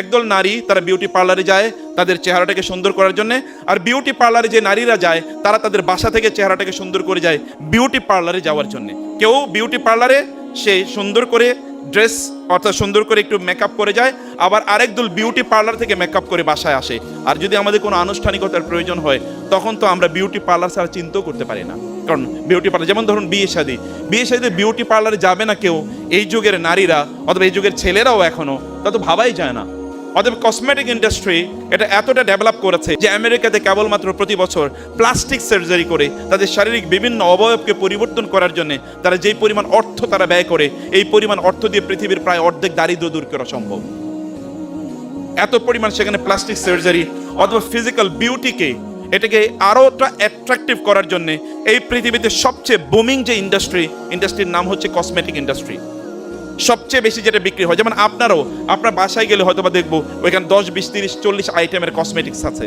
একদল নারী তারা বিউটি পার্লারে যায় তাদের চেহারাটাকে সুন্দর করার জন্য, আর বিউটি পার্লারে যে নারীরা যায়, তারা তাদের বাসা থেকে চেহারাটাকে সুন্দর করে যায় বিউটি পার্লারে যাওয়ার জন্য। কেউ বিউটি পার্লারে সে সুন্দর করে ড্রেস অর্থাৎ সুন্দর করে একটু মেকআপ করে যায়, আবার আরেক দল বিউটি পার্লার থেকে মেকআপ করে বাসায় আসে। আর যদি আমাদের কোনো আনুষ্ঠানিকতার প্রয়োজন হয়, তখন তো আমরা বিউটি পার্লার ছাড়া চিন্তাও করতে পারি না। কারণ বিউটি পার্লার যেমন ধরুন বিয়ে শাদী, বিয়ে শাদীতে বিউটি পার্লারে যাবে না কেউ, এই যুগের নারীরা অথবা এই যুগের ছেলেরাও এখনও, তা তো ভাবাই যায় না। অতএব কসমেটিক ইন্ডাস্ট্রি এটা এতটা ডেভেলপ করেছে যে আমেরিকাতে কেবলমাত্র প্রতি বছর প্লাস্টিক সার্জারি করে তাদের শারীরিক বিভিন্ন অবয়বকে পরিবর্তন করার জন্য তারা যেই পরিমাণ অর্থ তারা ব্যয় করে, এই পরিমাণ অর্থ দিয়ে পৃথিবীর প্রায় অর্ধেক দারিদ্র দূর করা সম্ভব। এত পরিমাণ সেখানে প্লাস্টিক সার্জারি অথবা ফিজিক্যাল বিউটিকে এটাকে আরোটা অ্যাট্রাকটিভ করার জন্য এই পৃথিবীতে সবচেয়ে বুমিং যে ইন্ডাস্ট্রি ইন্ডাস্ট্রির নাম হচ্ছে কসমেটিক ইন্ডাস্ট্রি সবচেয়ে বেশি যেটা বিক্রি হয়, যেমন আপনারও, আপনার বাসায় গেলে হয়তো বা দেখব, ওইখানে দশ, বিশ, তিরিশ, চল্লিশ আইটেমের কসমেটিক্স আছে।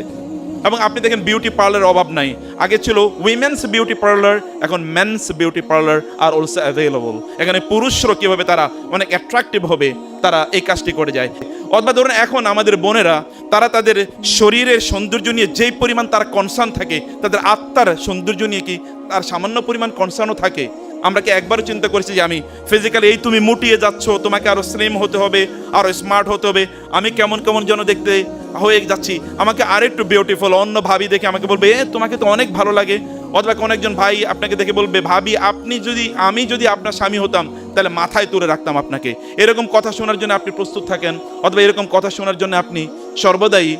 এবং আপনি দেখেন বিউটি পার্লার অভাব নাই। আগে ছিল উইমেন্স বিউটি পার্লার এখন মেন্স বিউটি পার্লার আর অলসো অ্যাভেলেবল এখানে পুরুষরা কীভাবে তারা অনেক অ্যাট্রাকটিভ হবে, তারা এই কাজটি করে যায়। অথবা ধরুন এখন আমাদের বোনেরা, তারা তাদের শরীরের সৌন্দর্য নিয়ে যেই পরিমাণ তার কনসার্ন থাকে, তাদের আত্মার সৌন্দর্য নিয়ে কি তার সামান্য পরিমাণ কনসার্নও থাকে আমরা কি একবারও চিন্তা করেছি যে আমি ফিজিক্যালি এই তুমি মুটিয়ে যাচ্ছ, তোমাকে আরও স্লিম হতে হবে আরও স্মার্ট হতে হবে, আমি কেমন কেমন যেন দেখতে হয়ে যাচ্ছি। আমাকে আরেকটু বিউটিফুল অন্য ভাবি দেখে আমাকে বলবে, এ, তোমাকে তো অনেক ভালো লাগে। অথবা কোন একজন ভাই আপনাকে দেখে বলবে, ভাবি, আপনি যদি, আমি যদি আপনার স্বামী হতাম, তাহলে মাথায় তুলে রাখতাম আপনাকে। এরকম কথা শোনার জন্য আপনি প্রস্তুত থাকেন, অথবা এরকম কথা শোনার জন্য আপনি সর্বদাই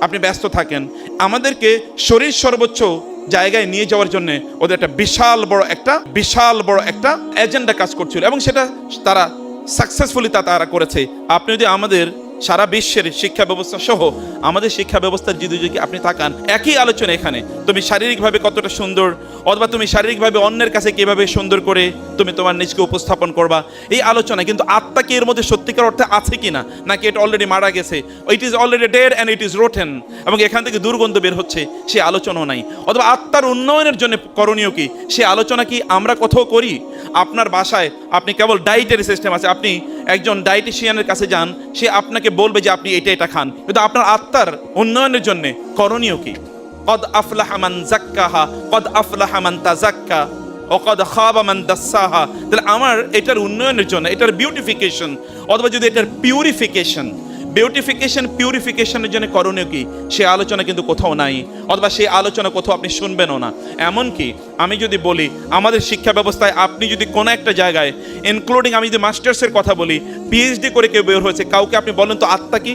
আপনি ব্যস্ত থাকেন। আমাদেরকে শরীর সর্বোচ্চ জায়গায় নিয়ে যাওয়ার জন্য ওদের একটা বিশাল বড় একটা, বিশাল বড় একটা এজেন্ডা কাজ করছিল এবং সেটা তারা সাকসেসফুলি তা তারা করেছে। আপনি যদি আমাদের সারা বিশ্বের শিক্ষা ব্যবস্থা সহ আমাদের শিক্ষা ব্যবস্থার যদি যদি আপনি তাকান, একই আলোচনা এখানে। তুমি শারীরিকভাবে কতটা সুন্দর, অথবা তুমি শারীরিকভাবে অন্যের কাছে কীভাবে সুন্দর করে তুমি তোমার নিজকে উপস্থাপন করবা, এই আলোচনা। কিন্তু আত্মা কি এর মধ্যে সত্যিকার অর্থে আছে কিনা? নাকি এটা অলরেডি মারা গেছে? It is already dead and it is rotten এবং এখান থেকে দুর্গন্ধ বের হচ্ছে, সে আলোচনাও নাই। অথবা আত্মার উন্নয়নের জন্য করণীয় কি? সে আলোচনা কি আমরা কোথাও করি? আপনার বাসায় আপনি কেবল ডায়েটারি সিস্টেম আছে। আপনি একজন ডায়েটিশিয়ানের কাছে যান, সে আপনাকে বলবে যে আপনি এটা এটা খান। কিন্তু আপনার আত্মার উন্নয়নের জন্য করণীয় কি? কদ আফলাহামান জাক্কাহা কদ আফলাহামান তাজাক্কা অকদ খাব আমান দাসাহা। তাহলে আমার এটার উন্নয়নের জন্য, এটার বিউটিফিকেশন অথবা যদি এটার পিউরিফিকেশন বিউটিফিকেশন পিউরিফিকেশনের জন্য করণীয় কি? সে আলোচনা কিন্তু কোথাও নাই, অথবা সেই আলোচনা কোথাও আপনি শুনবেনও না। এমনকি আমি যদি বলি, আমাদের শিক্ষা ব্যবস্থায় আপনি যদি কোনো একটা জায়গায় ইনক্লুডিং আমি যদি মাস্টার্সের কথা বলি পিএইচডি করে কেউ বের হয়েছে, কাউকে আপনি বলেন তো আত্মা কি?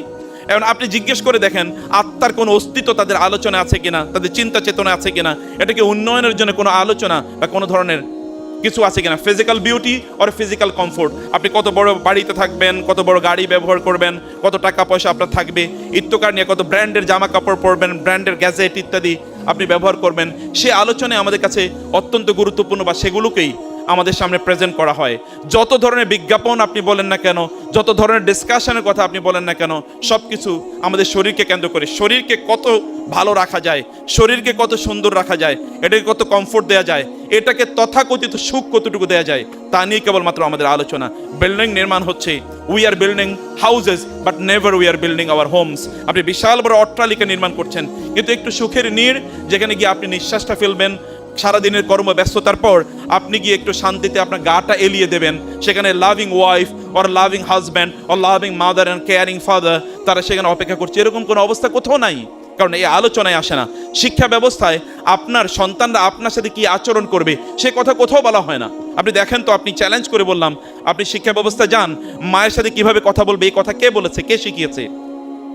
এখন আপনি জিজ্ঞেস করে দেখেন, আত্মার কোনো অস্তিত্ব তাদের আলোচনা আছে কিনা, তাদের চিন্তা চেতনা আছে কিনা? এটাকে উন্নয়নের জন্য কোনো আলোচনা বা কোনো ধরনের কিছু আছে কিনা? ফিজিক্যাল বিউটি আর ফিজিক্যাল কমফোর্ট আপনি কত বড় বাড়িতে থাকবেন, কত বড় গাড়ি ব্যবহার করবেন, কত টাকা পয়সা আপনার থাকবে, ইত্যকার নিয়ে কত ব্র্যান্ডের জামা কাপড় পরবেন ব্র্যান্ডের গ্যাজেট ইত্যাদি আপনি ব্যবহার করবেন। সে আলোচনায় আমাদের কাছে অত্যন্ত গুরুত্বপূর্ণ বা সেগুলোকেই আমাদের সামনে প্রেজেন্ট করা হয়। যত ধরনের বিজ্ঞাপন আপনি বলেন না কেন, যত ধরনের ডিসকাশনের কথা আপনি বলেন না কেন সব কিছু আমাদের শরীরকে কেন্দ্র করে, শরীরকে কত ভালো রাখা যায়, শরীরকে কত সুন্দর রাখা যায়, এটাকে কত কমফোর্ট দেওয়া যায়, এটাকে তথাকথিত সুখ কতটুকু দেওয়া যায়, তা নিয়ে কেবলমাত্র আমাদের আলোচনা। বিল্ডিং নির্মাণ হচ্ছে we are building houses but never we are building our homes আপনি বিশাল বড় অট্টালিকা নির্মাণ করছেন, কিন্তু একটু সুখের নীড়, যেখানে গিয়ে আপনি নিঃশ্বাসটা ফেলবেন সারাদিনের কর্মব্যস্ততার পর আপনি গিয়ে একটু শান্তিতে আপনার গাটা এলিয়ে দেবেন। সেখানে loving wife or loving husband or loving mother and caring father তারা সেখানে অপেক্ষা করছে। এরকম কোনো অবস্থা কোথাও নাই, কারণ এই আলোচনায় আসে না। শিক্ষা ব্যবস্থায় আপনার সন্তানরা আপনার সাথে কি আচরণ করবে, সে কথা কোথাও বলা হয় না। আপনি দেখেন তো, আপনি চ্যালেঞ্জ করে বললাম, আপনি শিক্ষা ব্যবস্থা যান, মায়ের সাথে কীভাবে কথা বলবে, এই কথা কে বলেছে, কে শিখিয়েছে?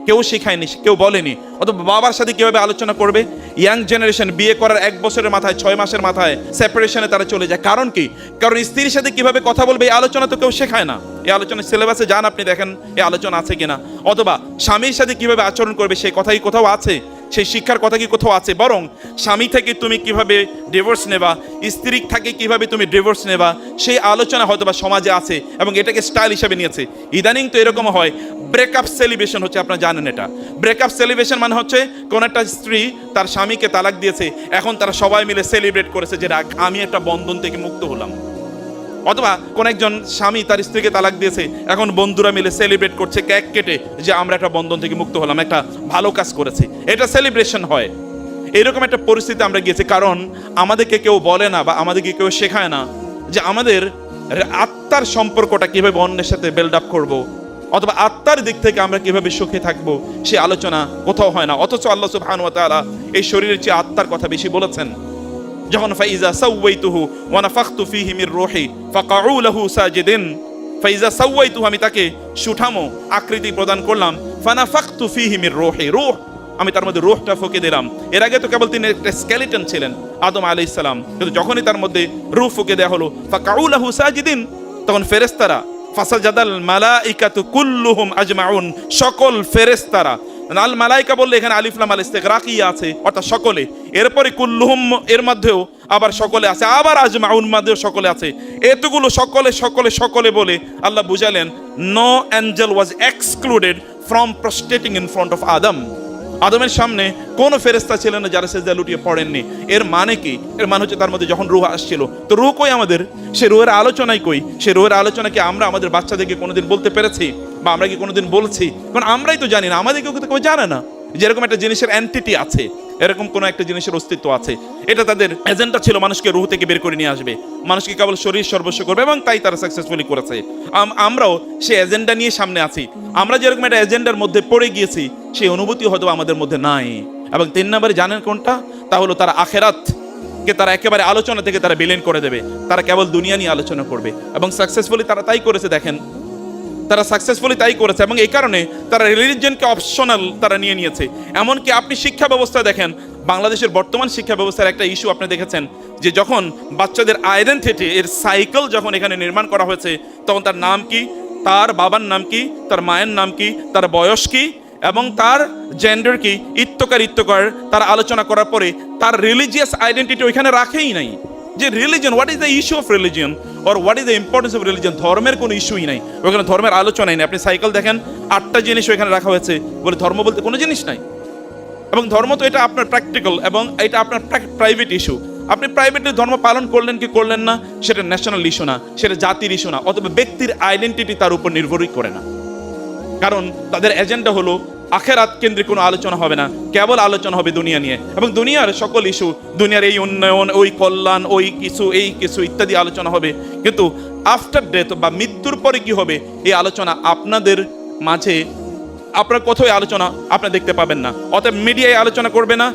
কেউ শেখায়নি, কেউ বলেনি। অথবা বাবার সাথে কীভাবে আলোচনা করবে? ইয়াং জেনারেশন বিয়ে করার এক বছরের মাথায়, ছয় মাসের মাথায় সেপারেশনে তারা চলে যায়। কারণ কি? কারণ স্ত্রীর সাথে কীভাবে কথা বলবে এই আলোচনা তো কেউ শেখায় না। এই আলোচনা সিলেবাসে যান আপনি, দেখেন এই আলোচনা আছে কিনা। অথবা স্বামীর সাথে কীভাবে আচরণ করবে সেই কথাই কোথাও আছে? সেই শিক্ষার কথা কি কোথাও আছে? বরং স্বামী থেকে তুমি কীভাবে ডিভোর্স নেবা স্ত্রী থেকে কীভাবে তুমি ডিভোর্স নেবা, সেই আলোচনা হয়তো বা সমাজে আছে এবং এটাকে স্টাইল হিসাবে নিয়েছে। ইদানিং তো এরকম হয়। ব্রেকআপ সেলিব্রেশন হচ্ছে, আপনারা জানেন এটা। ব্রেকআপ সেলিব্রেশন মানে হচ্ছে, কোন একটা স্ত্রী তার স্বামীকে তালাক দিয়েছে, এখন তারা সবাই মিলে সেলিব্রেট করেছে যে, রাখ, আমি একটা বন্ধন থেকে মুক্ত হলাম। অথবা কোন একজন স্বামী তার স্ত্রীকে তালাক দিয়েছে, এখন বন্ধুরা মিলে সেলিব্রেট করছে কেক কেটে যে, আমরা একটা বন্ধন থেকে মুক্ত হলাম, একটা ভালো কাজ করেছি। এটা সেলিব্রেশন হয়। এরকম একটা পরিস্থিতি আমরা গিয়েছি, কারণ আমাদেরকে কেউ বলে না বা আমাদেরকে কেউ শেখায় না যে, আমাদের আত্মার সম্পর্কটা কীভাবে অন্যের সাথে বিল্ড আপ করব? অথবা আত্মার দিক থেকে আমরা কীভাবে সুখে থাকব, সে আলোচনা কোথাও হয় না। অথচ আল্লাহ সুবহান ওয়া তাআলা এই শরীরের চেয়ে আত্মার কথা বেশি বলেছেন। যখন ফাইজা সাওয়াইতুহু ওয়া নাফাখতু ফীহি মির রূহি ফাকাউ লাহু সাজিদিন, ফাইজা সাওয়াইতুহু আমি তাকে সুঠামো আকৃতি প্রদান করলাম, ফানাফাখতু ফীহি মির রূহি, রূহ, আমি তার মধ্যে রূহটা ফুঁকে দিলাম। এর আগে তো কেবল তিনি একটা স্কেলিটন ছিলেন, আদম সালাম। কিন্তু যখনই তার মধ্যে রুহ ফুঁকে দেওয়া হলো, ফাকাউ লাহু সাজিদিন, তখন ফেরেশতারা ফাসাজাদাল মালাইকাতু কুল্লুহুম আজমাউন, সকল ফেরেশতারা। আল মালাইকা বললে এখানে আলিফলাম আল ইস্তেগরাকিয়া আছে, অর্থাৎ সকলে। এরপরে কুল্লুহুম এর মধ্যেও আবার সকলে আছে, আবার আজমাউন মধ্যেও সকলে আছে। এতগুলো সকলে সকলে সকলে বলে আল্লাহ বুঝালেন no angel was excluded from prostrating in front of Adam আদমের সামনে কোনো ফেরেস্তা ছিল না যারা সেজদা লুটিয়ে পড়েননি। এর মানে কি? এর মানে হচ্ছে তার মধ্যে যখন রুহ আসছিল, তো রুহ কই আমাদের? সে রুহের আলোচনায় কই? সে রুহের আলোচনা কি আমরা আমাদের বাচ্চাদেরকে কোনোদিন বলতে পেরেছি? বা আমরা কি কোনোদিন বলছি? কারণ আমরাই তো জানি না আমাদের কেউ তো কেউ জানে না। যেরকম একটা জিনিসের অ্যান্টিটি আছে, এরকম কোনো একটা জিনিসের অস্তিত্ব আছে। এটা তাদের এজেন্ডা ছিল মানুষকে রুহ থেকে বের করে নিয়ে আসবে। মানুষকে কেবল শরীর সর্বস্ব করবে এবং তাই তারা সাকসেসফুলি করেছে। আমরাও সে এজেন্ডা নিয়ে সামনে আছি। আমরা যেরকম একটা এজেন্ডার মধ্যে পড়ে গিয়েছি, সেই অনুভূতি হয়তো আমাদের মধ্যে নাই। এবং তিন নম্বরে জানেন কোনটা? তা হলো তারা আখেরাত কে তারা একেবারে আলোচনা থেকে তারা বিলীন করে দেবে। তারা কেবল দুনিয়া নিয়ে আলোচনা করবে। এবং সাকসেসফুলি তারা তাই করেছে, দেখেন। তারা সাকসেসফুলি তাই করেছে এবং এই কারণে তারা রিলিজনকে অপশনাল তারা নিয়ে নিয়েছে। এমনকি আপনি শিক্ষা ব্যবস্থা দেখেন, বাংলাদেশের বর্তমান শিক্ষা ব্যবস্থার একটা ইস্যু আপনি দেখেছেন, যে যখন বাচ্চাদের আইডেন্টিটি এর সাইকেল যখন এখানে নির্মাণ করা হয়েছে, তখন তার নাম কি? তার বাবার নাম কি? তার মায়ের নাম কি? তার বয়স কি? এবং তার জেন্ডার কি? ইত্যকার ইত্যকার তার আলোচনা করার পরে তার রিলিজিয়াস আইডেন্টিটি ওইখানে রাখেই নাই। যে religion what is the issue of religion or what is the importance of religion ধর্মের কোনো ইস্যুই নাই। ওখানে ধর্মের আলোচনাই নেই। আপনি সাইকেল দেখেন, আটটা জিনিস ওইখানে রাখা হয়েছে। বলে ধর্ম বলতে কোনো জিনিস নাই। এবং ধর্ম তো এটা আপনার প্র্যাকটিক্যাল এবং এটা আপনার প্রাইভেট ইস্যু আপনি প্রাইভেটলি ধর্ম পালন করলেন কি করলেন না, সেটা ন্যাশনাল ইস্যু না, সেটা জাতির ইস্যু না, অথবা ব্যক্তির আইডেন্টিটি তার উপর নির্ভরই করে না। কারণ তাদের এজেন্ডা হলো আখেরাত কেন্দ্রিক কোনো আলোচনা হবে না, কেবল আলোচনা হবে দুনিয়া নিয়ে। এবং দুনিয়ার সকল ইস্যু, দুনিয়ার এই উন্নয়ন, ওই কল্যাণ, ওই কিছু, এই কিছু ইত্যাদি আলোচনা হবে। কিন্তু আফটার ডেথ বা মৃত্যুর পরে কি হবে, এই আলোচনা আপনাদের মাঝে, আপনার কোথাও আলোচনা আপনি দেখতে পাবেন না। অতএব মিডিয়ায় আলোচনা করবে না,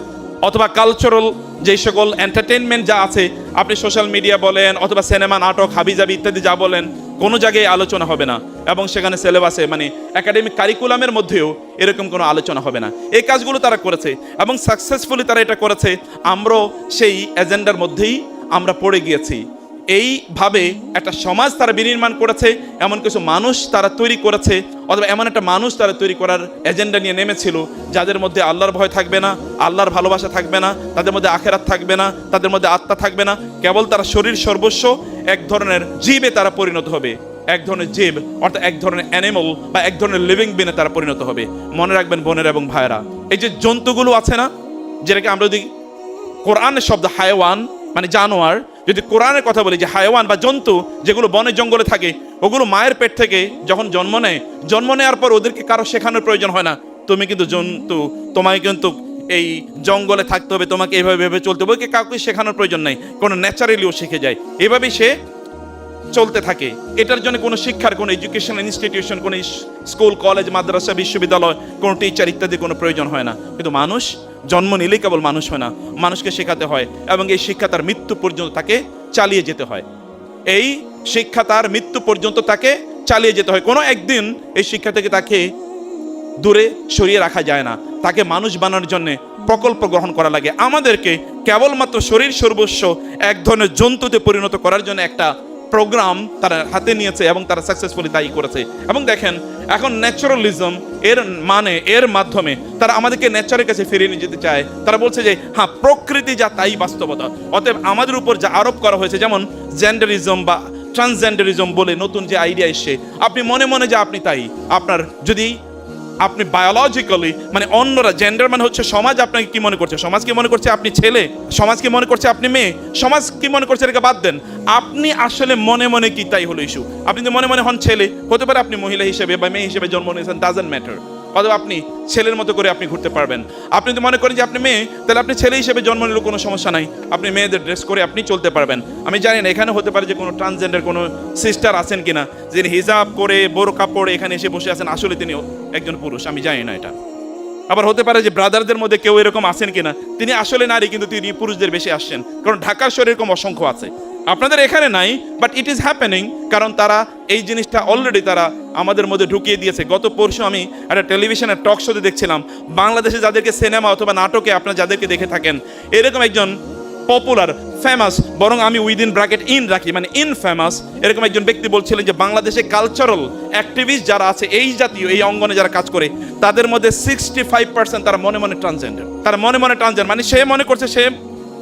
অথবা কালচারাল যে সকল এন্টারটেনমেন্ট যা আছে, আপনি সোশ্যাল মিডিয়া বলেন, অথবা সিনেমা নাটক, হাবিজাবি ইত্যাদি যা বলেন, কোনো জায়গায় আলোচনা হবে না। এবং সেখানে সিলেবাসে মানে একাডেমিক কারিকুলামের মধ্যেও এরকম কোনো আলোচনা হবে না। এই কাজগুলো তারা করেছে এবং সাকসেসফুলি তারা এটা করেছে। আমরাও সেই এজেন্ডার মধ্যেই আমরা পড়ে গিয়েছি। এইভাবে একটা সমাজ তারা বিনির্মাণ করেছে, এমন কিছু মানুষ তারা তৈরি করেছে, অথবা এমন একটা মানুষ তারা তৈরি করার এজেন্ডা নিয়ে নেমেছিল, যাদের মধ্যে আল্লাহর ভয় থাকবে না, আল্লাহর ভালোবাসা থাকবে না, তাদের মধ্যে আখেরাত থাকবে না, তাদের মধ্যে আত্মা থাকবে না। কেবল তারা শরীর সর্বস্ব, এক ধরনের জীবে তারা পরিণত হবে। এক ধরনের জীব, অর্থাৎ এক ধরনের অ্যানিমাল বা এক ধরনের লিভিং বিনে তারা পরিণত হবে। মনে রাখবেন বোনের এবং ভাইয়েরা, এই যে জন্তুগুলো আছে না, যেটাকে আমরা যদি কোরআনের শব্দ হায়ওয়ান মানে জানোয়ার, যদি কোরআনের কথা বলি যে হায়ওয়ান বা জন্তু, যেগুলো বনে জঙ্গলে থাকে, ওগুলো মায়ের পেট থেকে যখন জন্ম নেয়, জন্ম নেওয়ার পর ওদেরকে কারও শেখানোর প্রয়োজন হয় না। তুমি কিন্তু জন্তু, তোমায় কিন্তু এই জঙ্গলে থাকতে হবে, তোমাকে এইভাবে ভেবে চলতে হবে কাউকে শেখানোর প্রয়োজন নাই। কোনো ন্যাচারালিও শিখে যায়। এভাবেই সে চলতে থাকে। এটার জন্য কোনো শিক্ষার, কোনো এডুকেশন ইনস্টিটিউশন কোনো স্কুল কলেজ মাদ্রাসা, বিশ্ববিদ্যালয়, কোনো টিচার ইত্যাদি কোনো প্রয়োজন হয় না। কিন্তু মানুষ জন্ম নিলেই কেবল মানুষ হয় না, মানুষকে শেখাতে হয় এবং এই শিক্ষা তার মৃত্যু পর্যন্ত তাকে চালিয়ে যেতে হয়। এই শিক্ষা তার মৃত্যু পর্যন্ত তাকে চালিয়ে যেতে হয়। কোনো একদিন এই শিক্ষা থেকে তাকে দূরে সরিয়ে রাখা যায় না। তাকে মানুষ বানানোর জন্য প্রকল্প গ্রহণ করা লাগে। আমাদেরকে কেবলমাত্র শরীর সর্বস্ব এক ধরনের জন্তুতে পরিণত করার জন্য একটা প্রোগ্রাম তারা হাতে নিয়েছে এবং তারা সাকসেসফুলি তাই করেছে। এবং দেখেন, এখন ন্যাচারালিজম এর মানে এর মাধ্যমে তারা আমাদেরকে নেচারের কাছে ফিরিয়ে নিয়ে যেতে চায়। তারা বলছে যে হ্যাঁ প্রকৃতি যা, তাই বাস্তবতা। অতএব আমাদের উপর যা আরোপ করা হয়েছে, যেমন জেন্ডারিজম বা ট্রান্সজেন্ডারিজম বলে নতুন যে আইডিয়া এসছে, আপনি মনে মনে যে আপনি তাই। আপনার যদি আপনি বায়োলজিক্যালি মানে অন্যরা জেন্ডার মানে হচ্ছে সমাজ আপনাকে কি মনে করছে? সমাজ কি মনে করছে আপনি ছেলে? সমাজ কি মনে করছে আপনি মেয়ে? সমাজ কি মনে করছে এটাকে বাদ দেন। আপনি আসলে মনে মনে কি তাই হলো ইস্যু আপনি যদি মনে মনে হন ছেলে, হতে পারে আপনি মহিলা হিসেবে বা মেয়ে হিসেবে জন্ম নিয়েছেন ডাজেন্ট ম্যাটার অথবা আপনি ছেলের মতো করে আপনি ঘুরতে পারবেন। আপনি যদি মনে করেন যে আপনি মেয়ে, তাহলে আপনি ছেলে হিসেবে জন্ম নিলেও কোনো সমস্যা নাই। আপনি মেয়েদের ড্রেস করে আপনি চলতে পারবেন। আমি জানি না, এখানে হতে পারে যে কোনো ট্রান্সজেন্ডার কোনো সিস্টার আছেন কিনা, যিনি হিজাব করে বোরো কাপড় এখানে এসে বসে আছেন, আসলে তিনি একজন পুরুষ, আমি জানি না এটা। আবার হতে পারে যে ব্রাদারদের মধ্যে কেউ এরকম আছেন কিনা, তিনি আসলে নারী, কিন্তু তিনি পুরুষদের বেশি আসছেন। কারণ ঢাকার শহরে এরকম অসংখ্য আছে। আপনাদের এখানে নাই বাট ইট ইজ হ্যাপেনিং কারণ তারা এই জিনিসটা অলরেডি তারা আমাদের মধ্যে ঢুকিয়ে দিয়েছে। গত পরশু আমি একটা টেলিভিশনের টক শোতে দেখছিলাম, বাংলাদেশে যাদেরকে সিনেমা অথবা নাটকে আপনারা যাদেরকে দেখে থাকেন, এরকম একজন পপুলার ফেমাস বরং আমি উইদিন ব্র্যাকেট ইন রাখি মানে ইন ফেমাস এরকম একজন ব্যক্তি বলছিলেন যে বাংলাদেশে কালচারাল অ্যাক্টিভিস্ট যারা আছে, এই জাতীয়, এই অঙ্গনে যারা কাজ করে, তাদের মধ্যে সিক্সটি ফাইভ পার্সেন্ট তারা মনে মনে ট্রান্সজেন্ডার তারা মনে মনে ট্রান্সজেন্ডার মানে সে মনে করছে সে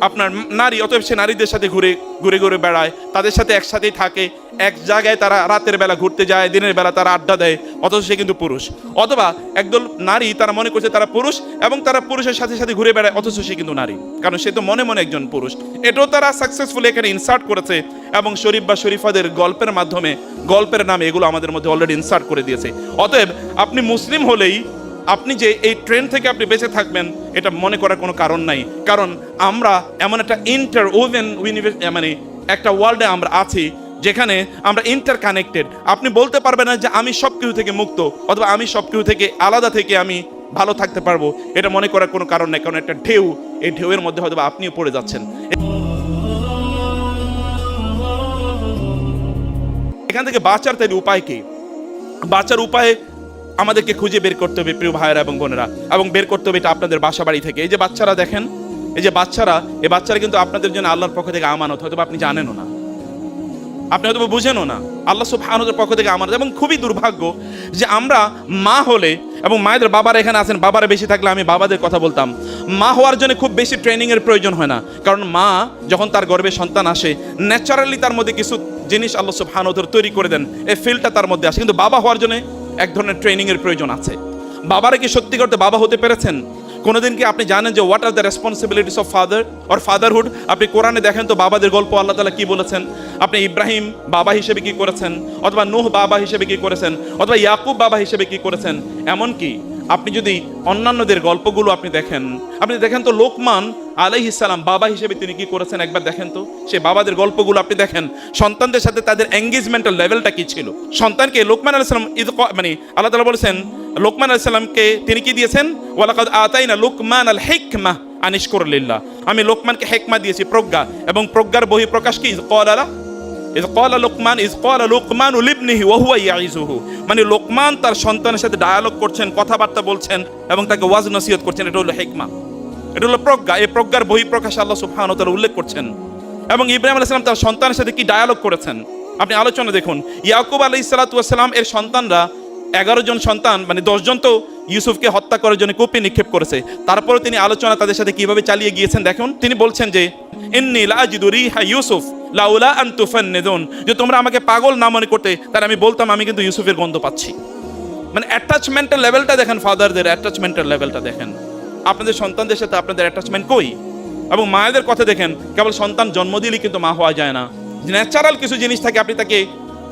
আপনার নারী, অতএব সে নারীদের সাথে ঘুরে ঘুরে ঘুরে বেড়ায়, তাদের সাথে একসাথেই থাকে। এক জায়গায় তারা রাতের বেলা ঘুরতে যায়, দিনের বেলা তারা আড্ডা দেয়, অথচ সে কিন্তু পুরুষ। অথবা একদল নারী, তারা মনে করছে তারা পুরুষ এবং তারা পুরুষের সাথে সাথে ঘুরে বেড়ায়, অথচ সে কিন্তু নারী। কারণ সে তো মনে মনে একজন পুরুষ। এটাও তারা সাকসেসফুলি এখানে ইনসার্ট করেছে এবং শরীফ বা শরীফাদের গল্পের মাধ্যমে, গল্পের নামে এগুলো আমাদের মধ্যে অলরেডি ইনসার্ট করে দিয়েছে। অতএব আপনি মুসলিম হলেই আপনি যে এই ট্রেন থেকে আপনি বেঁচে থাকবেন, এটা মনে করার কোনো কারণ নাই। কারণ আমরা এমন একটা ইন্টার ওভেন মানে একটা ওয়ার্ল্ডে আমরা আছি, যেখানে আমরা ইন্টার কানেক্টেড আপনি বলতে পারবেন না যে আমি সব কিছু থেকে মুক্ত, অথবা আমি সব কিছু থেকে আলাদা থেকে আমি ভালো থাকতে পারব, এটা মনে করার কোনো কারণ নেই, কারণ একটা ঢেউ, এই ঢেউয়ের মধ্যে হয়তো আপনিও পড়ে যাচ্ছেন। এখান থেকে বাঁচার তাই উপায় কি? বাঁচার উপায় আমাদেরকে খুঁজে বের করতে হবে প্রিয় ভাইয়েরা এবং বোনেরা, এবং বের করতে হবে এটা আপনাদের বাসা বাড়ি থেকে। এই যে বাচ্চারা দেখেন, এই যে বাচ্চারা এই বাচ্চারা কিন্তু আপনাদের জন্য আল্লাহর পক্ষ থেকে আমানত হয়তো আপনি জানেনও না। আপনি হয়তো বুঝেনও না, আল্লাহ সুবহানাহুর পক্ষ থেকে আমানত। এবং খুবই দুর্ভাগ্য যে আমরা মা হলে এবং মায়েদের বাবারা এখানে আছেন, বাবারা বেশি থাকলে আমি বাবাদের কথা বলতাম। মা হওয়ার জন্য খুব বেশি ট্রেনিংয়ের প্রয়োজন হয় না, কারণ মা যখন তার গর্ভে সন্তান আসে ন্যাচারালি তার মধ্যে কিছু জিনিস আল্লাহ সুবহানাহুর তৈরি করে দেন, এই ফিল্ডটা তার মধ্যে আসে। কিন্তু বাবা হওয়ার জন্য এক ধরনের ট্রেনিংয়ের প্রয়োজন আছে। বাবারা কি সত্যি করতে বাবা হতে পেরেছেন? কোনোদিন কি আপনি জানেন যে what are the responsibilities of father or fatherhood আপনি কোরআনে দেখেন তো বাবাদের গল্প আল্লাহ তালা কী বলেছেন? আপনি ইব্রাহিম বাবা হিসেবে কি করেছেন? অথবা নুহ বাবা হিসেবে কি করেছেন? অথবা ইয়াকুব বাবা হিসেবে কি করেছেন? এমন কি আপনি যদি অন্যান্যদের গল্পগুলো আপনি দেখেন আপনি দেখেন তো লোকমান আলাইহিসালাম বাবা হিসেবে তিনি কি করেছেন একবার দেখেন তো? সে বাবাদের গল্পগুলো আপনি দেখেন, সন্তানদের সাথে তাদের এঙ্গেজমেন্টাল লেভেলটা কি ছিল? সন্তানকে লোকমান আলাইসালাম ঈদ মানে আল্লাহ তালা বলেছেন, লোকমান আলাইসাল্লামকে তিনি কি দিয়েছেন? ওয়ালাকাদ আতাইনা লোকমান আল হেকমা আনিশকুর লিল্লাহ আমি লোকমানকে হেকমা দিয়েছি, প্রজ্ঞা। এবং প্রজ্ঞার বহি প্রকাশ কি কলা লোকমান ইজ কলা লোকমান উলিবনিহি ওহুয়া ইয়াইজুহু মানে লোকমান তার সন্তানের সাথে ডায়ালগ করছেন, কথাবার্তা বলছেন এবং তাকে ওয়াজ নসিহত করছেন। এটা হলো হেকমা। এটা হলো প্রজ্ঞা। এই প্রজ্ঞার বহিঃপ্রকাশ আল্লাহ সুবহানাহু তারা উল্লেখ করছেন। এবং ইব্রাহিম আলাইহিস সালাম তার সন্তানের সাথে কি ডায়ালগ করেছেন? আপনি আলোচনা দেখুন। ইয়াকুব আলাইহিস সালাতু এর সন্তানরা এগারো জন সন্তান মানে দশজন তো ইউসুফকে হত্যা করার জন্য কূপে নিক্ষেপ করেছে। তারপরে তিনি আলোচনা তাদের সাথে কীভাবে চালিয়ে গিয়েছেন দেখুন। তিনি বলছেন যে ইউসুফ, লাউলা যে তোমরা আমাকে পাগল না মনে করতে তাহলে আমি বলতাম আমি কিন্তু ইউসুফের গন্ধ পাচ্ছি। মানে অ্যাটাচমেন্টের লেভেলটা দেখেন ফাদারদের অ্যাটাচমেন্টের লেভেলটা দেখেন। আপনাদের সন্তানদের সাথে আপনাদের অ্যাটাচমেন্ট কই? এবং মায়েদের কথা দেখেন, কেবল সন্তান জন্ম দিলেই কিন্তু মা হওয়া যায় না। ন্যাচারাল কিছু জিনিস থাকে, আপনি তাকে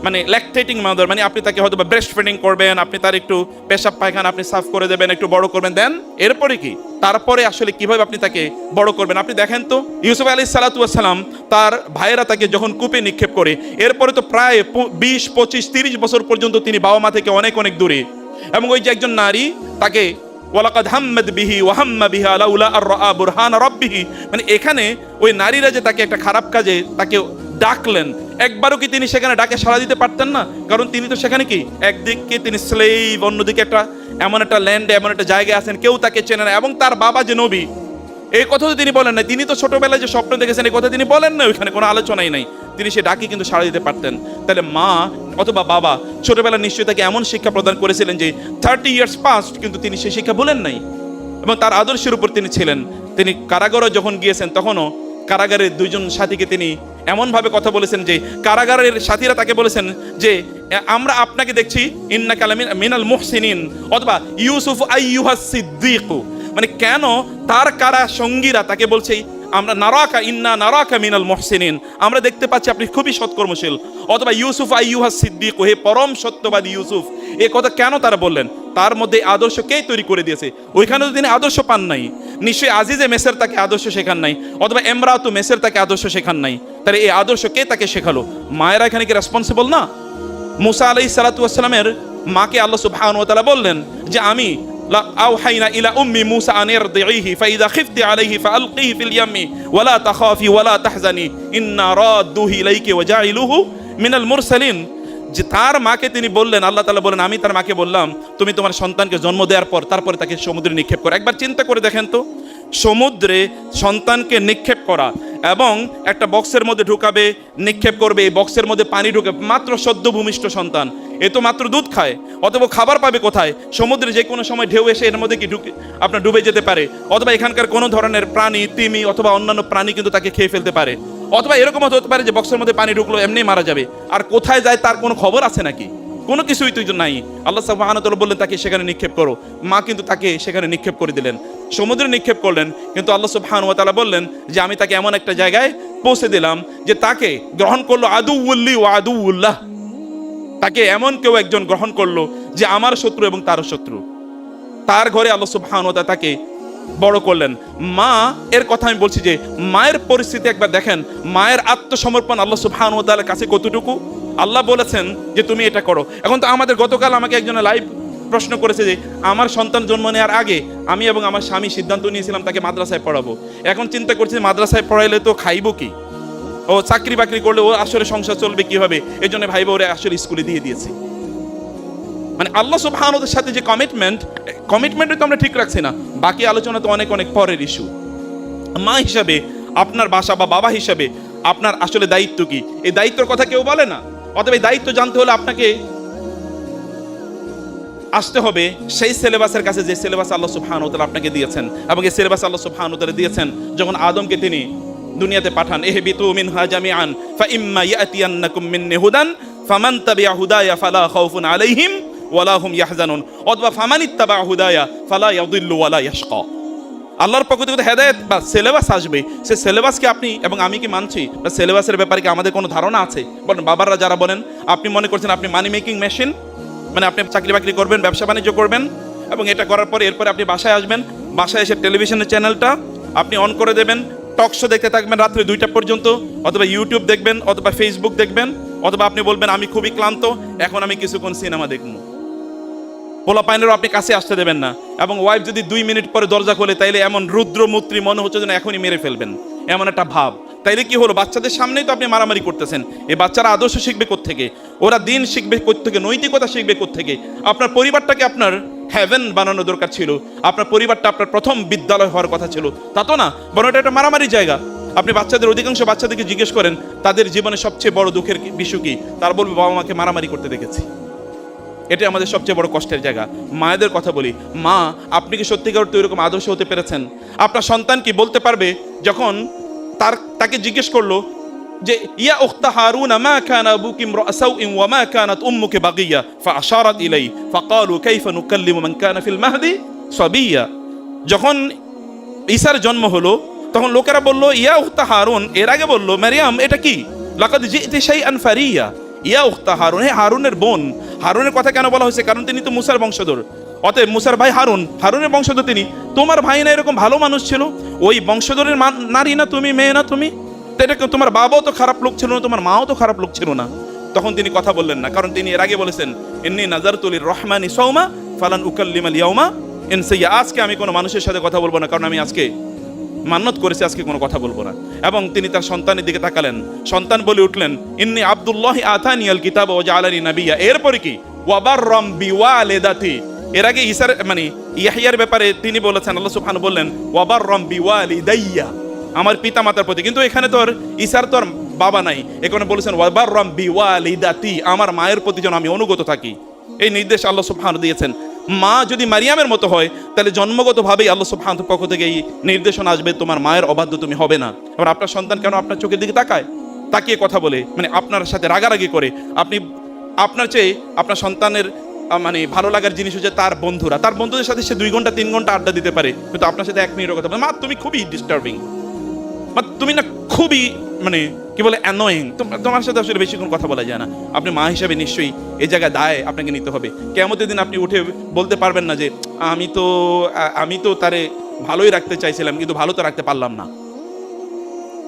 মানে ল্যাকটেটিং মাদার মানে আপনি তাকে হয়তো ব্রেস্ট ফিডিং করবেন, আপনি তার একটু পেশাব পায়খানা আপনি সাফ করে দেবেন, একটু বড় করবেন দেন এরপরে কি? তারপরে আসলে কীভাবে আপনি তাকে বড় করবেন? আপনি দেখেন তো, ইউসুফ আলী সালাতাম তার ভাইয়েরা তাকে যখন কূপে নিক্ষেপ করে, এরপরে তো প্রায় বিশ, পঁচিশ, তিরিশ বছর পর্যন্ত তিনি বাবা মা থেকে অনেক অনেক দূরে। এবং ওই যে একজন নারী তাকে বিহি আর মানে এখানে ওই নারীরা যে তাকে একটা খারাপ কাজে তাকে ডাকলেন। একবারও কি তিনি সেখানে ডাকে সাড়া দিতে পারতেন না? কারণ তিনি তো সেখানে কি? একদিকে তিনি স্লেভ অন্যদিকে একটা, এমন একটা ল্যান্ডে এমন একটা জায়গায় আছেন, কেউ তাকে চেনে না। এবং তার বাবা যে নবী, এই কথা তো তিনি বলেন না তিনি তো ছোটবেলায় যে স্বপ্ন দেখেছেন, এই কথা তিনি বলেন না ওইখানে কোনো আলোচনাই নাই। তিনি সে ডাকি কিন্তু সাড়া দিতে পারতেন। তাহলে মা অথবা বাবা ছোটবেলা নিশ্চয়ই তাকে এমন শিক্ষা প্রদান করেছিলেন যে থার্টি ইয়ার্স পাস্ট কিন্তু তিনি সেই শিক্ষা বলেন নাই। এবং তার আদর্শের উপর তিনি ছিলেন। তিনি কারাগারে যখন গিয়েছেন, তখনও কারাগারের দুইজন সাথীকে তিনি এমনভাবে কথা বলেছেন যে কারাগারের সাথীরা তাকে বলেছেন যে আমরা আপনাকে দেখছি ইন্না কালামিন মিনাল মুহসিনিন, অথবা ইউসুফ আইয়ুহা সিদ্দিক। মানে কেন তার কারা সঙ্গীরা তাকে বলছে, আমরা নারাকা, ইন্না নারাকা মিনাল মুহসিনিন, আমরা দেখতে পাচ্ছি আপনি খুবই সৎকর্মশীল। অথবা ইউসুফ আইয়ুহা সিদ্দিক, হে পরম সত্যবাদী ইউসুফ এ কথা কেন তারা বললেন? তার মধ্যে আদর্শ কে তৈরি করে দিয়েছে? ওইখানে তো তিনি আদর্শ পান নাই। নিশ্চয়ই আজিজে মেসের তাকে আদর্শ শেখান নাই, অথবা এমরাতু মেসের তাকে আদর্শ শেখান নাই। তাহলে এই আদর্শ কে তাকে শেখালো? মায়েরা এখানে কি রেসপন্সিবল না? মুসা আলাই সালাতামের মাকে আল্লাহ তাআলা বললেন যে, আমি ইলা উম্মি মুসা আন ইরদিহি ফাইদা খিফতি আলাইহি ফাআলকিহি ফিল ইয়ামি ওয়ালা তাখাফি ওয়ালা তাহজানি, ইন্না রাদ্দুহু ইলাইকি ওয়া জাইলুহু মিনাল মুরসালিন। যে তার মাকে তিনি বললেন, আল্লাহ তাআলা বলেন আমি তার মাকে বললাম, তুমি তোমার সন্তানকে জন্ম দেওয়ার পর তারপরে তাকে সমুদ্রে নিক্ষেপ করো। একবার চিন্তা করে দেখেন তো, সমুদ্রে সন্তানকে নিক্ষেপ করা এবং একটা বক্সের মধ্যে ঢুকাবে, নিক্ষেপ করবে, এই বক্সের মধ্যে পানি ঢুকে, মাত্র সদ্য ভূমিষ্ঠ সন্তান, এ তো মাত্র দুধ খায়, অথবা খাবার পাবে কোথায়? সমুদ্রে যে কোনো সময় ঢেউ এসে এর মধ্যে কি ঢুকে, আপনার ডুবে যেতে পারে, অথবা এখানকার কোনো ধরনের প্রাণী, তিমি অথবা অন্যান্য প্রাণী কিন্তু তাকে খেয়ে ফেলতে পারে। অথবা এরকম হতে পারে যে বক্সের মধ্যে পানি ঢুকলো, এমনি মারা যাবে। আর কোথায় যায় তার কোনো খবর আছে নাকি? কোনো কিছুই তুই নাই। আল্লাহ সাবহানাহু বললেন, তাকে সেখানে নিক্ষেপ করো। মা কিন্তু তাকে সেখানে নিক্ষেপ করে দিলেন। সমুদ্রে নিক্ষেপ করলেন, কিন্তু আল্লাহ সুবহানাহু ওয়া বললেন যে, আমি তাকে এমন একটা জায়গায় পৌঁছে দিলাম যে, তাকে গ্রহণ করল আদু উল্লি ও আদু উল্লাহ তাকে এমন কেউ একজন গ্রহণ করল যে, আমার শত্রু এবং তার শত্রু। তার ঘরে আল্লাহ সুবহানাহু ওয়া তাকে বড় করলেন। মা, এর কথা আমি বলছি যে, মায়ের পরিস্থিতি একবার দেখেন। মায়ের আত্মসমর্পণ আল্লাহ ওয়া কাছে কতটুকু? আল্লাহ বলেছেন যে, তুমি এটা করো। এখন তো আমাদের গতকাল আমাকে একজন লাইভ প্রশ্ন করেছে যে, আমার সন্তান জন্ম নেওয়ার আগে আমি এবং আমার স্বামী সিদ্ধান্ত নিয়েছিলাম তাকে মাদ্রাসায় পড়াবো। এখন চিন্তা করছি মাদ্রাসায় পড়াইলে তো খাইবো কি? ও চাকরি বাকরি করলে ও আসলে সংসার চলবে কীভাবে? এই জন্য ভাই বোরে আসলে স্কুলে দিয়ে দিয়েছি। মানে আল্লাহ সুবহানাহুর সাথে যে কমিটমেন্ট কমিটমেন্ট তো আমরা ঠিক রাখছি না। বাকি আলোচনা তো অনেক অনেক পরের ইস্যু মা হিসাবে, আপনার বাসা বা বাবা হিসাবে আপনার আসলে দায়িত্ব কি? এই দায়িত্বের কথা কেউ বলে না? অতএব এই দায়িত্ব জানতে হলে আপনাকে আসতে হবে সেই সিলেবাসের কাছে যে সিলেবাস আল্লাহ সুবহানাহু ওয়া আপনাকে দিয়েছেন। এবং এই সিলেবাস আল্লাহ সুবহানাহু ওয়া দিয়েছেন যখন আদমকে তিনি দুনিয়াতে পাঠান এহবিতু মিনহা জামিআন ফা ইম্মা ইয়াতিয়ান্নাকুম মিন্নি হুদান, ফামান তাবিআ হুদায়া ফালা খাউফুন আলাইহিম। ওয়ালা হুম ইয়াহজানুন। অথবা ফামানিত্তাবা হুদায়া, ফালা ইয়াদিল্লু ওয়ালা ইয়াশকা। আল্লাহর পক্ষ থেকে হেদায়ত বা সিলেবাস আসবে। সে সিলেবাসকে আপনি এবং আমি কি মানছি? বা সিলেবাসের ব্যাপারে কি আমাদের কোনো ধারণা আছে? বলেন বাবারা যারা বলেন, আপনি মনে করছেন আপনি মানি মেকিং মেশিন মানে আপনি চাকরি বাকরি করবেন, ব্যবসা বাণিজ্য করবেন এবং এটা করার পরে এরপরে আপনি বাসায় আসবেন, বাসায় এসে টেলিভিশনের চ্যানেলটা আপনি অন করে দেবেন টক শো দেখতে থাকবেন রাত্রে দুইটা পর্যন্ত, অথবা ইউটিউব দেখবেন, অথবা ফেসবুক দেখবেন, অথবা আপনি বলবেন, আমি খুবই ক্লান্ত, এখন আমি কিছুক্ষণ সিনেমা দেখব। পোলা পাইনেরও আপনি কাছে আসতে দেবেন না। এবং ওয়াইফ যদি দুই মিনিট পরে দরজা খোলে, তাইলে এমন রুদ্রমূর্তি মনে হচ্ছে যেন এখনই মেরে ফেলবেন। এমন একটা ভাব। তাইলে কি হলো? বাচ্চাদের সামনেই তো আপনি মারামারি করতেছেন। এই বাচ্চারা আদর্শ শিখবে থেকে ওরা দিন শিখবে থেকে নৈতিকতা শিখবে থেকে আপনার পরিবারটাকে আপনার হ্যাভেন বানানো দরকার ছিল। আপনার পরিবারটা আপনার প্রথম বিদ্যালয় হওয়ার কথা ছিল। তা তো না? বরং এটা একটা মারামারি জায়গা। আপনি বাচ্চাদের, অধিকাংশ বাচ্চাদেরকে জিজ্ঞেস করেন, তাদের জীবনে সবচেয়ে বড় দুঃখের বিষয় কি? তার বলবে, বাবা মাকে মারামারি করতে দেখেছি। এটা আমাদের সবচেয়ে বড় কষ্টের জায়গা। মায়েদের কথা বলি। মা, আপনি কি সত্যিকার অর্থে এরকম আদর্শ হতে পেরেছেন? আপনার সন্তান কি বলতে পারবে যখন তার, তাকে জিজ্ঞেস করল যে, ইয়া উখতা হারুন, মা কানা আবুকি ইমরা'a সাউইন ওয়া মা কানাত উম্মুকি বাগিয়া? ফাআশারাত ইলাই। ফাকালু কাইফা নুকাল্লিমু মান কানা ফিল মাহদি সাবিয়া। যখন ঈসার জন্ম হলো, তখন লোকেরা বলল, ইয়া উখতা হারুন। এর আগে বলল, মারিয়াম, এটা কি? লাকাদ জিতি শাইআন ফারিয়া। ইয়া উখতা হারুন। হে হারুনের বোন, হারুনের কথা কেন বলা হয়েছে? কারণ তিনি তো মুসার বংশধর। অতএব মুসার ভাই হারুন, হারুনের বংশধর তিনি। তোমার ভাই না এরকম ভালো মানুষ ছিল? ওই বংশধরের নারী না তুমি, মেয়ে না তুমি? এটা তোমার বাবাও তো খারাপ লোক ছিল না, তোমার মাও তো খারাপ লোক ছিল না? তখন তিনি কথা বললেন না, কারণ তিনি এর আগে বলেছেন এমনি নাজারতুলির রহমান সৌমা ফালান উকাল্লিমাল ইয়াউমা ইনসাইয়া আজকে আমি কোনো মানুষের সাথে কথা বলব না, কারণ আমি আজকে মান্নত করেছে, আজকে কোনো কথা বলব না। এবং তিনি তার সন্তানের দিকে তাকালেন। সন্তান বলে উঠলেন, ইন্নি আব্দুল্লাহ আথানিয়াল কিতাব ও জালানি নাবিয়া। এরপরে কি? ওয়াবার রম বিওয়ালেদাতি। এর আগে ইসার মানে ইয়াহিয়ার ব্যাপারে তিনি বলেছেন, আল্লাহ সুবহানাহু বললেন ওয়াবার রম বিওয়া বিওয়ালিদাইয়া। আমার পিতা মাতার প্রতি। কিন্তু এখানে তোর ইসার তোর বাবা নাই। এখানে বলেছেন ওয়াবার রম বিওয়া বিওয়ালিদাতি। আমার মায়ের প্রতি যেন আমি অনুগত থাকি। এই নির্দেশ আল্লাহ সুবহানাহু দিয়েছেন। মা যদি মারিয়ামের মতো হয়, তাহলে জন্মগতভাবেই আল্লাহ সুবহানাহু পক্ষ থেকে এই নির্দেশনা আসবে, তোমার মায়ের অবাধ্য তুমি হবে না। এবার আপনার সন্তান কেন আপনার চোখের দিকে তাকায়? তাকিয়ে কথা বলে মানে আপনার সাথে রাগারাগি করে। আপনি, আপনার চেয়ে আপনার সন্তানের মানে ভালো লাগার জিনিস হচ্ছে তার বন্ধুরা। তার বন্ধুদের সাথে সে দুই ঘণ্টা, তিন ঘণ্টা আড্ডা দিতে পারে। কিন্তু আপনার সাথে এক মিনিটের কথা বলে, মা, তুমি খুবই ডিস্টার্বিং মা, তুমি না খুবই মানে কি বলে অ্যানোয়িং তোমার সাথে আসলে বেশিক্ষণ কথা বলা যায় না। আপনি মা হিসাবে নিশ্চয়ই এই জায়গায় দায় আপনাকে নিতে হবে। কেমতের দিন আপনি উঠে বলতে পারবেন না যে, আমি তো আমি তো তারে ভালোই রাখতে চাইছিলাম, কিন্তু ভালো তো রাখতে পারলাম না।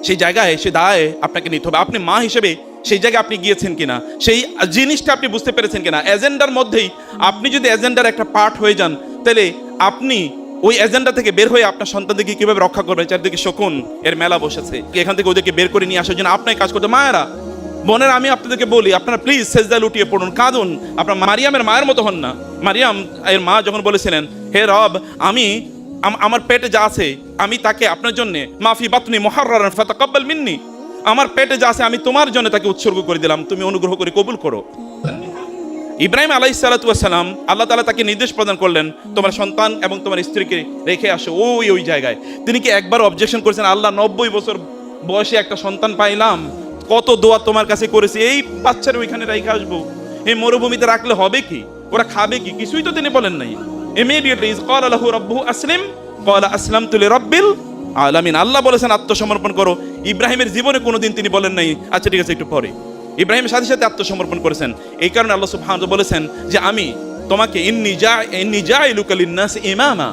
সেই জায়গায় সে দায় আপনাকে নিতে হবে। আপনি মা হিসেবে সেই জায়গায় আপনি গিয়েছেন কিনা? সেই জিনিসটা আপনি বুঝতে পেরেছেন কিনা? এজেন্ডার মধ্যেই আপনি যদি এজেন্ডার একটা পার্ট হয়ে যান, তাহলে আপনি ওই এজেন্ডা থেকে বের হয়ে আপনার সন্তানদেরকে কীভাবে রক্ষা করবেন? চারদিকে শকুন, এর মেলা বসেছে। এখান থেকে ওদেরকে বের করে নিয়ে আসার জন্য আপনাকে কাজ করতে মায়েরা, বোনের, আমি আপনাদেরকে বলি, আপনারা প্লিজ সেজদা লুটিয়ে পড়ুন, কাঁদুন। আপনার মারিয়ামের মায়ের মতো হন না। মারিয়াম, এর মা যখন বলেছিলেন, হে রব, আমি আমার পেটে যা আছে, আমি তাকে আপনার জন্য, মাফি বাতনি মহারান ফাতাকাব্বাল মিন্নি, আমার পেটে যা আছে, আমি তোমার জন্য তাকে উৎসর্গ করে দিলাম। তুমি অনুগ্রহ করে কবুল করো। ইব্রাহিম আলাই সালাতাম আল্লাহ তালা তাকে নির্দেশ প্রদান করলেন, তোমার সন্তান এবং তোমার স্ত্রীকে রেখে আসো ওই ওই জায়গায়। তিনি কি একবার অবজেকশন করেছেন, আল্লাহ, নব্বই বছর বয়সে একটা সন্তান পাইলাম, কত দোয়া তোমার কাছে করেছি, এই বাচ্চার ওইখানে রেখে আসব। এই মরুভূমিতে রাখলে হবে কি? ওরা খাবে কি? কিছুই তো তিনি বলেন নাই। ইমিডিয়েটলি ইজ কল আল্লাহু রব্বু আসলিম। কল আসলাম তুলে রব্বিল আলামিন। আল্লাহ বলেছেন, আত্মসমর্পণ করো। ইব্রাহিমের জীবনে কোনোদিন তিনি বলেন নাই। আচ্ছা ঠিক আছে, একটু পরে। ইব্রাহিমের সাথে সাথে আত্মসমর্পণ করেছেন। এই কারণে আল্লাহ সুবহানাহু ওয়া বলেছেন যে আমি তোমাকে ইন্নি ইমামা।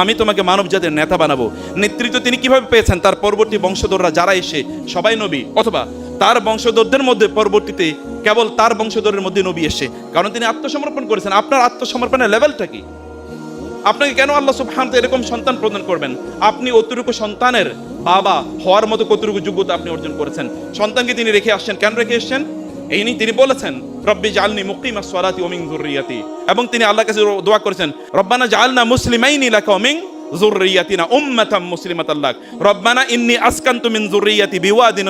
আমি তোমাকে মানব জাতির নেতা বানাবো। নেতৃত্ব তিনি কীভাবে পেয়েছেন? তার পরবর্তী বংশধররা যারা এসে, সবাই নবী, অথবা তার বংশধরদের মধ্যে পরবর্তীতে কেবল তার বংশধরের মধ্যে নবী এসে, কারণ তিনি আত্মসমর্পণ করেছেন। আপনার আত্মসমর্পণের লেভেলটা কি? আপনাকে কেন আল্লাহ সুবহান এরকম সন্তান প্রদান করবেন? আপনি অতিরিক্ত সন্তানের বাবা হওয়ার মতো কতটুকু যোগ্যতা আপনি অর্জন করেছেন? সন্তানকে তিনি রেখে আসছেন, কেন রেখে এসছেন? এই নিয়ে তিনি বলেছেন, রব্বি জালনি মুকিমা সলাতি ওমিং জুররিয়াতি এবং তিনি আল্লাহর কাছে দোয়া করেছেন, রব্বানা জালনা মুসলিমাইনি লাকা ওমিং জুররিয়াতিনা উম্মাতাম মুসলিমাতাল লাক। রব্বানা ইন্নী মিন বিওয়াদিন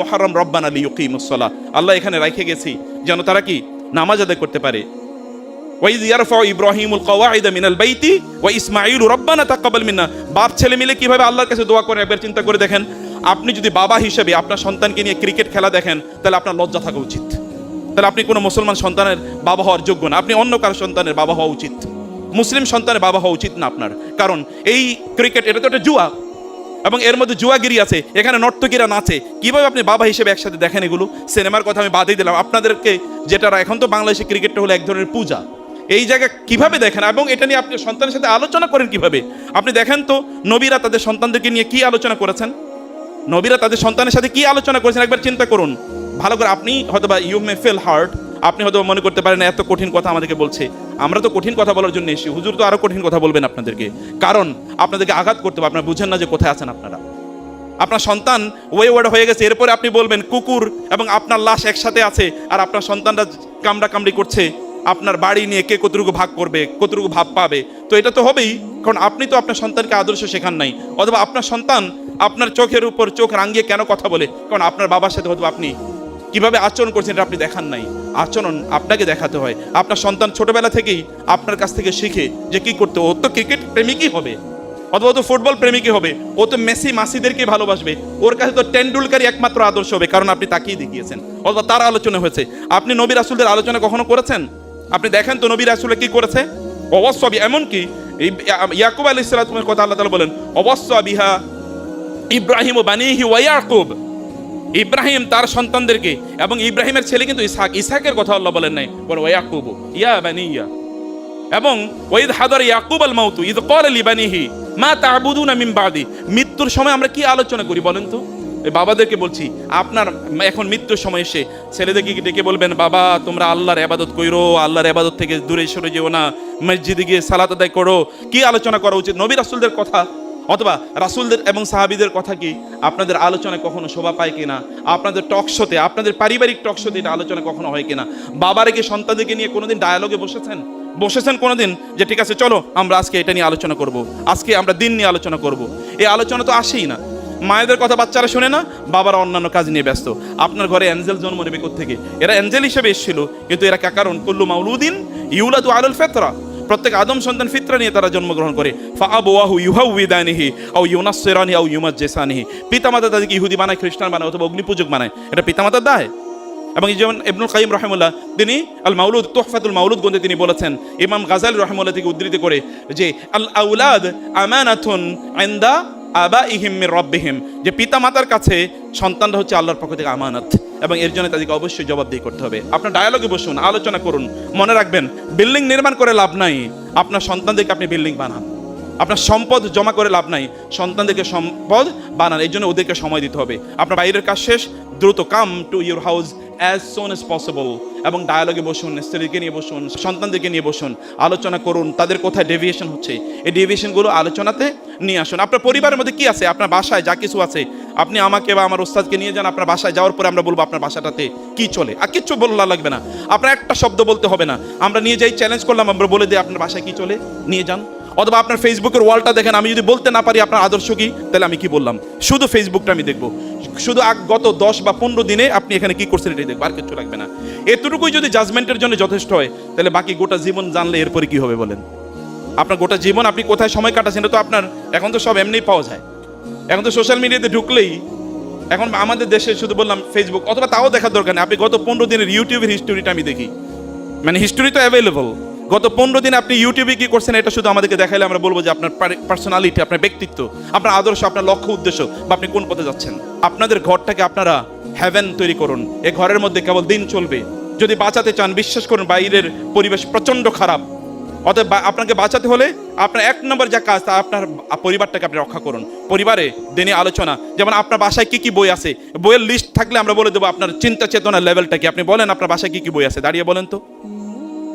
মুহাররম রব্বানা আল্লাহ এখানে রেখে গেছি, যেন তারা কি? নামাজ আদায় করতে পারে। ওয়াইজ ইয়ারফাউ ইব্রাহিমুল কওয়াইদা মিনাল বাইতি ওয়া ইসমাঈলু রব্বানা তাকাব্বাল মিন্না বাপ ছেলে মিলে কীভাবে আল্লাহর কাছে দোয়া করে একবার চিন্তা করে দেখেন। আপনি যদি বাবা হিসেবে আপনার সন্তানকে নিয়ে ক্রিকেট খেলা দেখেন, তাহলে আপনার লজ্জা থাকা উচিত। তাহলে আপনি কোনো মুসলমান সন্তানের বাবা হওয়ার যোগ্য না। আপনি অন্য কারও সন্তানের বাবা হওয়া উচিত। মুসলিম সন্তানের বাবা হওয়া উচিত না আপনার। কারণ এই ক্রিকেট, এটা তো একটা জুয়া। এবং এর মধ্যে জুয়াগিরি আছে, এখানে নর্তকীরা নাচে। কীভাবে আপনি বাবা হিসেবে একসাথে দেখেন এগুলো? সিনেমার কথা আমি বাদই দিলাম। আপনাদেরকে যেটা, এখন তো বাংলাদেশে ক্রিকেটটা হলো এক ধরনের পূজা। এই জায়গা কীভাবে দেখেন? এবং এটা নিয়ে আপনি সন্তানের সাথে আলোচনা করেন কীভাবে? আপনি দেখেন তো, নবীরা তাদের সন্তানদেরকে নিয়ে কি আলোচনা করেছেন? নবীরা তাদের সন্তানের সাথে কি আলোচনা করেছেন? একবার চিন্তা করুন। ভালো করে আপনি হয়তো বা ইউ মে ফেল হার্ট আপনি হয়তো মনে করতে পারেন এত কঠিন কথা আমাদেরকে বলছে। আমরা তো কঠিন কথা বলার জন্য এসেছি। হুজুর তো আরও কঠিন কথা বলবেন আপনাদেরকে। কারণ আপনাদেরকে আঘাত করতে হবে। আপনারা বুঝেন না যে কোথায় আছেন আপনারা। আপনার সন্তান ওয়ে ওয়ার্ড হয়ে গেছে। এরপরে আপনি বলবেন, কুকুর এবং আপনার লাশ একসাথে আছে। আর আপনার সন্তানরা কামড়া কামড়ি করছে। আপনার বাড়ি নিয়ে কে কতটুকু ভাগ করবে, কতটুকু ভাব পাবে? তো এটা তো হবেই, কারণ আপনি তো আপনার সন্তানকে আদর্শ শেখান নাই। অথবা আপনার সন্তান আপনার চোখের উপর চোখ রাঙিয়ে কেন কথা বলে? কারণ আপনার বাবার সাথে হয়তো আপনি কীভাবে আচরণ করছেন এটা আপনি দেখান নাই। আচরণ আপনাকে দেখাতে হয়। আপনার সন্তান ছোটবেলা থেকেই আপনার কাছ থেকে শিখে যে কি করতে ও তো ক্রিকেট প্রেমিকই হবে, অথবা তো ফুটবল প্রেমিকই হবে। ও তো মেসি মাসিদেরকে ভালোবাসবে। ওর কাছে তো টেন্ডুলকারই একমাত্র আদর্শ হবে, কারণ আপনি তাকেই দেখিয়েছেন। অথবা তার আলোচনা হয়েছে। আপনি নবী আসুলদের আলোচনা কখনো করেছেন? আপনি দেখেন তো নবী রাসুলে কি করেছে? অবশ্য এমনকি ইয়াকুব আলী ইসলামের কথা আল্লাহ তালা বলেন, অবশ্য বিহা ইব্রাহিম ও বানিহি ওয়া ইব্রাহিম তার সন্তানদেরকে এবং ইব্রাহিমের ছেলে কিন্তু ইসাক ইসাকের কথা আল্লাহ বলেন নাই, বলে ইয়া ইয়াকুব, ইয়া এবং ওয়াইদ হাদার ইয়াকুব আল মাউতু ইদ কল লিবানিহি মা তাবুদুনা মিন বাদি। মৃত্যুর সময় আমরা কি আলোচনা করি বলেন তো? বাবাদেরকে বলছি, আপনার এখন মৃত্যুর সময় এসে ছেলেদেরকে ডেকে বলবেন, বাবা, তোমরা আল্লাহর আবাদত কইরো, আল্লাহর আবাদত থেকে দূরে সরে যেও না, মসজিদে গিয়ে সালাত আদায় করো। কি আলোচনা করা উচিত? নবী রাসুলদের কথা অথবা রাসুলদের এবং সাহাবিদের কথা কি? আপনাদের আলোচনায় কখনো শোভা পায় কিনা? আপনাদের টক শোতে আপনাদের পারিবারিক টক শোতে এটা আলোচনা কখনো হয় কিনা? বাবারে কি সন্তানদেরকে নিয়ে কোনোদিন ডায়ালগে বসেছেন? বসেছেন কোনোদিন? যে ঠিক আছে, চলো আমরা আজকে এটা নিয়ে আলোচনা করব। আজকে আমরা দিন নিয়ে আলোচনা করব। এই আলোচনা তো আসেই না। মায়েদের কথা বাচ্চারা শুনে না, বাবারা অন্যান্য কাজ নিয়ে ব্যস্ত। আপনার ঘরে অ্যাঞ্জেল জন্ম নেবে থেকে এরা অ্যাঞ্জেল হিসেবে এসেছিল, কিন্তু এরা কারণ কুল্লু মাউলুদ্দিন ইউলাদু আলুল ফেতরা। প্রত্যেক আদম সন্তান ফিতরা নিয়ে তারা জন্মগ্রহণ করে। ফা আবওয়াহু ইউহাউইদানিহি আও ইউনাসসিরানি, আও ইউমাজ্জিসানিহি। পিতামাতা তাদেরকে ইহুদি বানায়, খ্রিস্টান বানায়, অথবা অগ্নিপূজক বানায়। এটা পিতামাতার দায়। এবং যেমন ইবনুল কাইম রহমুল্লাহ তিনি আল মাউলুদ, তোহফাতুল মাউলুদ গ্রন্থে তিনি বলেছেন, ইমাম গাজাল রহমুল্লাহ থেকে উদ্ধৃতি করে যে, আল আউলাদ আমানাতুন আইন্দা আবা ইহিম রব্বিহিম। যে পিতা মাতার কাছে সন্তানরা হচ্ছে আল্লাহর পক্ষ থেকে আমানত এবং এর জন্য তাদেরকে অবশ্যই জবাবদিহি করতে হবে। আপনার ডায়ালগে বসুন, আলোচনা করুন, মনে রাখবেন বিল্ডিং নির্মাণ করে লাভ নাই। আপনার সন্তানদেরকে আপনি বিল্ডিং বানান। আপনার সম্পদ জমা করে লাভ নাই, সন্তানদেরকে সম্পদ বানান, এই জন্য ওদেরকে সময় দিতে হবে। আপনার বাইরের কাজ শেষ, দ্রুত come to your house as soon as possible এবং ডায়ালগে বসুন, স্ত্রীকে নিয়ে বসুন, সন্তানদেরকে নিয়ে বসুন, আলোচনা করুন, তাদের কোথায় ডেভিয়েশন হচ্ছে, এই ডেভিয়েশনগুলো আলোচনাতে নিয়ে আসুন। আপনার পরিবারের মধ্যে কি আছে? আপনার বাসায় যা কিছু আছে, আপনি আমাকে বা আমার ওস্তাদকে নিয়ে যান, আপনার বাসায় যাওয়ার পরে আমরা বলব আপনার বাসাটাতে কি চলে। আর কিচ্ছু বলা লাগবে না। আপনার একটা শব্দ বলতে হবে না। আমরা নিয়ে যাই চ্যালেঞ্জ করলাম, আমরা বলে দিই আপনার বাসায় কি চলে, নিয়ে যান। অথবা আপনার ফেসবুকের ওয়ালটা দেখেন, আমি যদি বলতে না পারি আপনার আদর্শ কি, তাহলে আমি কি বললাম? শুধু ফেসবুকটা আমি দেখব। শুধু গত দশ বা পনেরো দিনে আপনি এখানে কি করছেন এটাই দেখব, আর কিছু লাগবে না। এতটুকুই যদি জাজমেন্টের জন্য যথেষ্ট হয়, তাহলে বাকি গোটা জীবন জানলে এরপরে কি হবে বলেন? আপনার গোটা জীবন আপনি কোথায় সময় কাটাচ্ছেন, এটা তো আপনার, এখন তো সব এমনিই পাওয়া যায়। এখন তো সোশ্যাল মিডিয়াতে ঢুকলেই, এখন আমাদের দেশে শুধু বললাম ফেসবুক অথবা তাও দেখার দরকার নেই। আপনি গত পনেরো দিনের ইউটিউবের হিস্টোরিটা আমি দেখি। মানে হিস্টোরি তো অ্যাভেলেবল গত পনেরো দিন আপনি ইউটিউবে কি করছেন, এটা শুধু আমাদেরকে দেখাইলে আমরা বলব যে আপনার পার্সোনালিটি আপনার ব্যক্তিত্ব, আপনার আদর্শ, আপনার লক্ষ্য উদ্দেশ্য, বা আপনি কোন পথে যাচ্ছেন। আপনাদের ঘরটাকে আপনারা হ্যাভেন তৈরি করুন। এ ঘরের মধ্যে কেবল দিন চলবে। যদি বাঁচাতে চান, বিশ্বাস করুন, বাইরের পরিবেশ প্রচণ্ড খারাপ। অতএব আপনাকে বাঁচাতে হলে আপনার এক নম্বর যা কাজ, তা আপনার পরিবারটাকে আপনি রক্ষা করুন। পরিবারে দিনে আলোচনা, যেমন আপনার বাসায় কি কি বই আছে? বইয়ের লিস্ট থাকলে আমরা বলে দেবো আপনার চিন্তা চেতনার লেভেলটা কি আপনি বলেন, আপনার বাসায় কি কি বই আছে? দাঁড়িয়ে বলেন তো।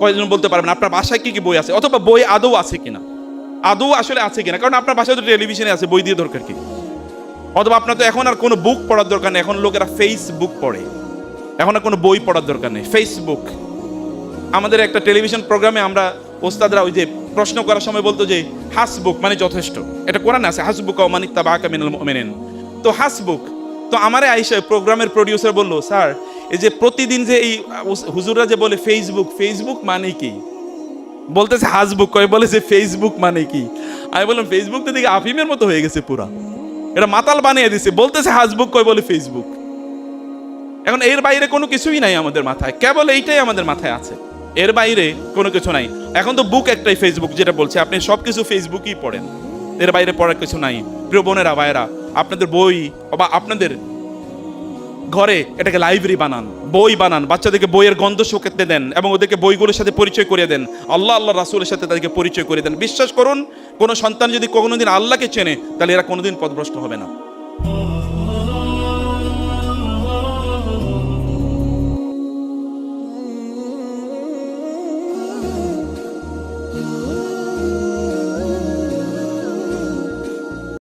কয়জন বলতে পারবেন আপনার বাসায় কি কি বই আছে? অথবা বই আদৌ আছে কিনা? আদৌ আসলে আছে কিনা? কারণ আপনার বাসায় তো টেলিভিশনে আছে, বই দিয়ে দরকার কি? অথবা আপনার তো এখন আর কোনো বুক পড়ার দরকার নেই, এখন লোকেরা ফেসবুক পড়ে। এখন আর কোনো বই পড়ার দরকার নেই ফেসবুক আমাদের একটা টেলিভিশন প্রোগ্রামে আমরা ওস্তাদরা ওই যে প্রশ্ন করার সময় বলতো যে হাসবুক মানে যথেষ্ট। এটা কোরআন আছে হাসবুক মানিক তাবাকা মিনাল মুমিনিন। তো হাসবুক তো আমারে আইসা প্রোগ্রামের প্রডিউসার বলল স্যার এই যে প্রতিদিন যে এই হুজুররা যে বলে ফেসবুক ফেসবুক মানে কি? বলতেছে হাসবুক, কয় বলে যে ফেসবুক মানে কি? আমি বললাম ফেসবুক তো দেখি আফিমের মতো হয়ে গেছে পুরা। এটা মাতাল বানিয়ে দিছে। বলতেছে হাসবুক, কয় বলে ফেসবুক এখন এর বাইরে কোনো কিছুই নাই আমাদের মাথায়। কেবল এইটাই আমাদের মাথায় আছে। এর বাইরে কোনো কিছু নাই। এখন তো বুক একটাই ফেসবুক যেটা বলছে, আপনি সব কিছু ফেসবুকই পড়েন। এর বাইরে পড়ার কিছু নাই। প্রিয় বোনেরা, ভাইয়েরা, আপনাদের বই, বা আপনাদের ঘরে এটাকে লাইব্রেরি বানান, বই বানান, বাচ্চাদেরকে বইয়ের গন্ধ শুকাতে দেন এবং ওদেরকে বইগুলোর সাথে পরিচয় করিয়ে দেন। আল্লাহ আল্লাহ রাসুলের সাথে তাদেরকে পরিচয় করে দেন। বিশ্বাস করুন, কোনো সন্তান যদি কোনোদিন আল্লাহকে চেনে, তাহলে এরা কোনোদিন পদভ্রষ্ট হবে না।